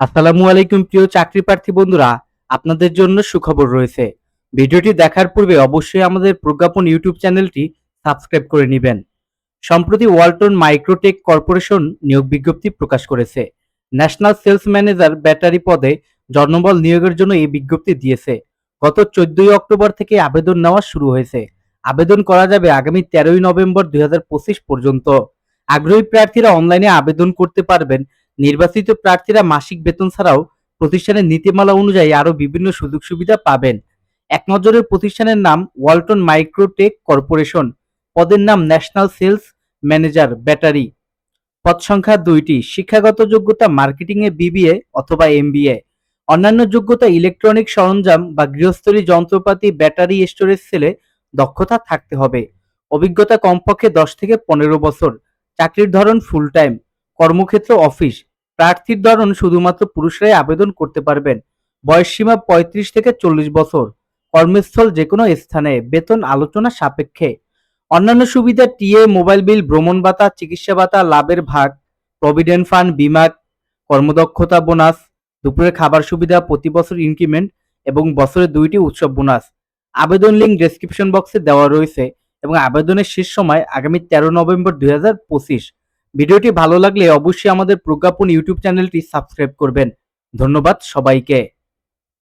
আসসালামু আলাইকুম, প্রিয় চাকরি প্রার্থী বন্ধুরা। আপনাদের জন্য সুখবর রয়েছে। ভিডিওটি দেখার পূর্বে অবশ্যই আমাদের প্রজ্ঞাপন ইউটিউব চ্যানেলটি সাবস্ক্রাইব করে নেবেন। সম্প্রতি ওয়ালটন মাইক্রোটেক কর্পোরেশন নিয়োগ বিজ্ঞপ্তি প্রকাশ করেছে। ন্যাশনাল সেলস ম্যানেজার ব্যাটারি পদে জনবল নিয়োগের জন্য এই বিজ্ঞপ্তি দিয়েছে। গত চোদ্দই অক্টোবর থেকে আবেদন নেওয়া শুরু হয়েছে। আবেদন করা যাবে আগামী তেরোই নভেম্বর দুই হাজার পঁচিশ পর্যন্ত। আগ্রহী প্রার্থীরা অনলাইনে আবেদন করতে পারবেন নির্বাচিত প্রার্থীরা মাসিক বেতন ছাড়াও প্রতিষ্ঠানের নীতিমালা অনুযায়ী আরও বিভিন্ন সুযোগ সুবিধা পাবেন। এক নজরের প্রতিষ্ঠানের নাম ওয়ালটন মাইক্রোটেক কর্পোরেশন। পদের নাম ন্যাশনাল সেলস ম্যানেজার ব্যাটারি। পদ সংখ্যা দুইটি, শিক্ষাগত যোগ্যতা মার্কেটিংয়ে বিবিএ অথবা এমবিএ। অন্যান্য যোগ্যতা ইলেকট্রনিক সরঞ্জাম বা গৃহস্থলী যন্ত্রপাতি, ব্যাটারি, স্টোরেজ সেলে দক্ষতা থাকতে হবে। অভিজ্ঞতা কমপক্ষে দশ থেকে পনেরো বছর। চাকরির ধরন ফুল টাইম কর্মক্ষেত্র অফিস প্রার্থীর ধরন শুধুমাত্র পুরুষরাই আবেদন করতে পারবেন। বয়স সীমা পঁয়ত্রিশ থেকে চল্লিশ বছর। কর্মস্থল যে কোনো স্থানে। বেতন আলোচনা সাপেক্ষে। অন্যান্য সুবিধা টিএ, মোবাইল বিল, ভ্রমণ ভাতা, চিকিৎসা ভাতা, লাভের ভাগ, প্রভিডেন্ট ফান্ড বিমা কর্মদক্ষতা বোনাস, দুপুরের খাবার সুবিধা, প্রতি বছর ইনক্রিমেন্ট এবং বছরে দুইটি উৎসব বোনাস। আবেদন লিঙ্ক ডেসক্রিপশন বক্সে দেওয়া রয়েছে এবং আবেদনের শেষ সময় আগামী তেরো নভেম্বর দুই হাজার পঁচিশ। ভিডিওটি ভালো লাগলে অবশ্যই আমাদের প্রজ্ঞাপন ইউটিউব চ্যানেলটি সাবস্ক্রাইব করবেন। ধন্যবাদ সবাইকে।